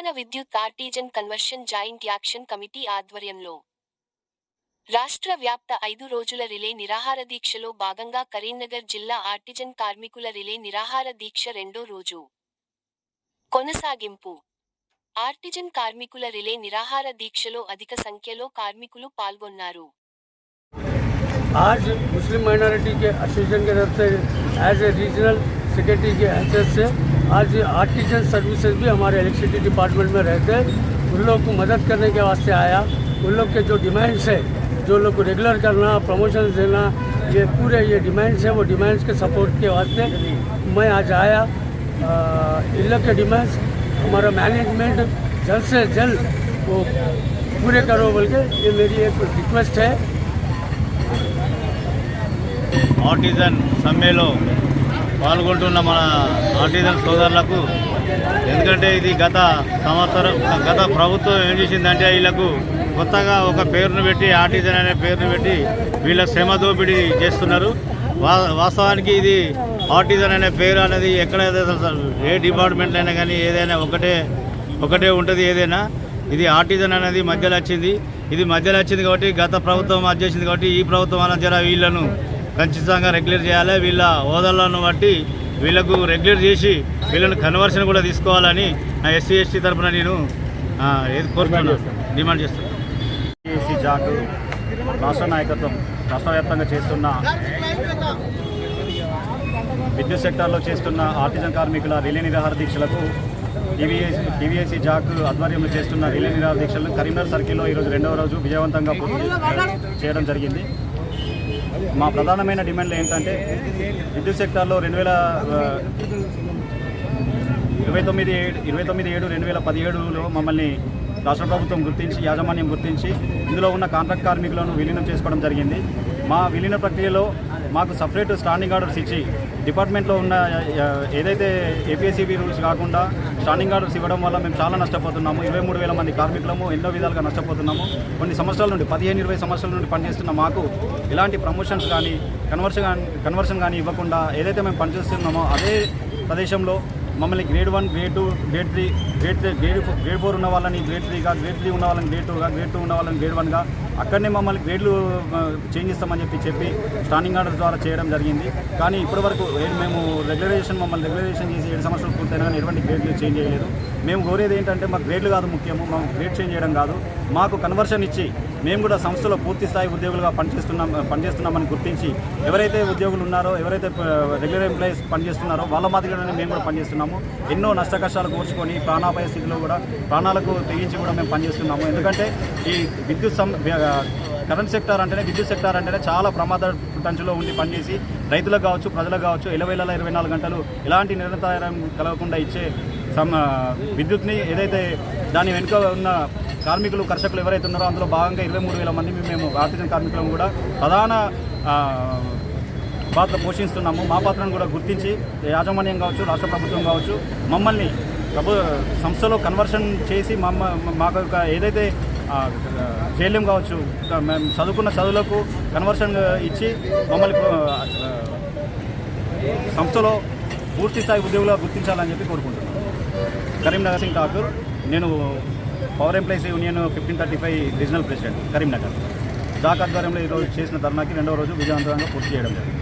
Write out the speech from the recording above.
విద్యుత్ artisan conversion joint action committee ఆధ్వర్యంలో రాష్ట్ర వ్యాప్త ఐదు రోజుల రిలే నిరాహార దీక్షలో భాగంగా కరీంనగర్ జిల్లా ఆర్టిజన్ కార్మికుల రిలే నిరాహార దీక్ష రెండో రోజు కొనసాగింపు ఆర్టిజన్ కార్మికుల రిలే నిరాహార దీక్షలో అధిక సంఖ్యలో కార్మికులు పాల్గొన్నారు आज मुस्लिम माइनॉरिटी के एसोसिएशन की तरफ से एज ए रीजनल सेक्रेटरी के हैसियत से। आज आर्टिजन सर्विसेज़ भी हमारे इलेक्ट्रिसिटी डिपार्टमेंट में रहते हैं। उन लोग को मदद करने के वास्ते आया। उन लोग के जो डिमांड्स है, जो लोग को रेगुलर करना प्रमोशन देना, ये पूरे ये डिमांड्स हैं, वो डिमांड्स के सपोर्ट के वास्ते मैं आज आया। इन लोग के डिमांड्स हमारा मैनेजमेंट जल्द से जल्द वो पूरे करो बोल के ये मेरी एक रिक्वेस्ट है। ऑटिज़न सम्मेलन। పాల్గొంటున్న మన ఆర్టిజన్ సోదరులకు ఎందుకంటే ఇది గత సంవత్సరం గత ప్రభుత్వం ఏం చేసిందంటే వీళ్ళకు కొత్తగా ఒక పేరును పెట్టి ఆర్టిజన్ అనే పేరును పెట్టి వీళ్ళ శ్రమ దోపిడీ చేస్తున్నారు. వా వాస్తవానికి ఇది ఆర్టిజన్ అనే పేరు అనేది ఎక్కడైతే ఏ డిపార్ట్మెంట్ అయినా కానీ ఏదైనా ఒకటే ఒకటే ఉంటుంది ఏదైనా. ఇది ఆర్టిజన్ అనేది మధ్యలో వచ్చింది. ఇది మధ్యలో వచ్చింది కాబట్టి గత ప్రభుత్వం అది చేసింది కాబట్టి ఈ ప్రభుత్వం అన్న జర వీళ్ళను ఖచ్చితంగా రెగ్యులర్ చేయాలి. వీళ్ళ హోదాలను బట్టి వీళ్ళకు రెగ్యులర్ చేసి వీళ్ళని కన్వర్షన్ కూడా తీసుకోవాలని నా ఎస్సీ ఎస్టీ తరఫున నేను ఏది కోరుతున్నాను డిమాండ్ చేస్తున్నాను. ఏసీ జాక్ రాష్ట్ర నాయకత్వం రాష్ట్ర వ్యాప్తంగా చేస్తున్న విద్యుత్ సెక్టార్లో చేస్తున్న ఆర్టిజన్ కార్మికుల రిలే నిరాహార దీక్షలకు టీవీఎస్సీ టీవీఎస్సీ జాక్ ఆధ్వర్యంలో చేస్తున్న రిలే నిరాహార దీక్షలను కరీంనగర్ సర్కిల్లో ఈరోజు రెండవ రోజు విజయవంతంగా పూర్తి చేయడం జరిగింది. మా ప్రధానమైన డిమాండ్లు ఏంటంటే విద్యుత్ సెక్టార్లో రెండు వేల ఇరవై తొమ్మిది ఏడు ఇరవై తొమ్మిది ఏడు రెండు వేల పదిహేడులో మమ్మల్ని రాష్ట్ర ప్రభుత్వం గుర్తించి యాజమాన్యం గుర్తించి ఇందులో ఉన్న కాంట్రాక్ట్ కార్మికులను విలీనం చేసుకోవడం జరిగింది. మా విలీన ప్రక్రియలో మాకు సపరేట్ స్టాండింగ్ ఆర్డర్స్ ఇచ్చి డిపార్ట్మెంట్లో ఉన్న ఏదైతే ఏపీఎస్సీబీ రూల్స్ కాకుండా స్టాండింగ్ ఆర్డర్స్ ఇవ్వడం వల్ల మేము చాలా నష్టపోతున్నాము. ఇరవై మూడు వేల మంది కార్మికులము ఎన్నో విధాలుగా నష్టపోతున్నాము. కొన్ని సంవత్సరాల నుండి పదిహేను ఇరవై సంవత్సరాల నుండి పనిచేస్తున్న మాకు ఎలాంటి ప్రమోషన్స్ కానీ కన్వర్షన్ కానీ కన్వర్షన్ కానీ ఇవ్వకుండా ఏదైతే మేము పనిచేస్తున్నామో అదే ప్రదేశంలో మమ్మల్ని grade one grade two grade three grade three grade grade four ఉన్న వాళ్ళని గ్రేడ్ త్రీగా గ్రేడ్ త్రీ ఉన్న వాళ్ళని గ్రేడ్ టూగా గ్రేడ్ టూ ఉన్న వాళ్ళని గ్రేడ్ వన్గా అక్కడనే మమ్మల్ని గ్రేడ్లు చేంజ్ చేస్తామని చెప్పి చెప్పి స్టాండింగ్ ఆర్డర్ ద్వారా చేయడం జరిగింది. కానీ ఇప్పటివరకు మేము రెగ్యులరైజేషన్ మమ్మల్ని రెగ్యులరైజేషన్ చేసి ఏడు సంవత్సరాలు పూర్తయినా కానీ ఎటువంటి గ్రేడ్లు చేంజ్ చేయలేదు. మేము కోరేది ఏంటంటే మాకు గ్రేడ్లు కాదు ముఖ్యము మాకు గ్రేడ్ చేంజ్ చేయడం కాదు. మాకు కన్వర్షన్ ఇచ్చి మేము కూడా సంస్థలో పూర్తి స్థాయి ఉద్యోగులుగా పనిచేస్తున్నాం పనిచేస్తున్నామని గుర్తించి ఎవరైతే ఉద్యోగులు ఉన్నారో ఎవరైతే రెగ్యులర్ ఎంప్లాయీస్ పనిచేస్తున్నారో వాళ్ళ మాదిరిగానే మేము కూడా పనిచేస్తున్నాము. ఎన్నో నష్ట కష్టాలు కోర్చుకొని ప్రాణాపాయ స్థితిలో కూడా ప్రాణాలకు తెగించి కూడా మేము పనిచేస్తున్నాము. ఎందుకంటే ఈ విద్యుత్ సం కరెంట్ సెక్టార్ అంటేనే విద్యుత్ సెక్టార్ అంటేనే చాలా ప్రమాద టంచులో ఉండి పనిచేసి రైతులకు కావచ్చు ప్రజలకు కావచ్చు ఇరవై ఇరవై నాలుగు గంటలు ఎలాంటి నిరంతరం కలగకుండా ఇచ్చే సమ విద్యుత్ని ఏదైతే దాని వెనుక ఉన్న కార్మికులు కర్షకులు ఎవరైతే ఉన్నారో అందులో భాగంగా ఇరవై మూడు వేల మంది మేము ఆర్టిజన్ కార్మికులను కూడా ప్రధాన పాత్ర పోషిస్తున్నాము. మా పాత్రను కూడా గుర్తించి యాజమాన్యం కావచ్చు రాష్ట్ర ప్రభుత్వం కావచ్చు మమ్మల్ని ప్రభు సంస్థలో కన్వర్షన్ చేసి మమ్మ మాకు యొక్క ఏదైతే జైల్యం కావచ్చు మేము చదువుకున్న చదువులకు కన్వర్షన్ ఇచ్చి మమ్మల్ని సంస్థలో పూర్తి స్థాయి ఉద్యోగులుగా గుర్తించాలని చెప్పి కోరుకుంటున్నాను కరీంనగర్ సింగ్ ఠాకూర్ నేను power employees union fifteen thirty five regional president Karimnagar. JAC ఆధ్వర్యంలో ఈరోజు చేసిన ధర్నాకి రెండవ రోజు విజయవంతంగా పూర్తి చేయడం జరిగింది.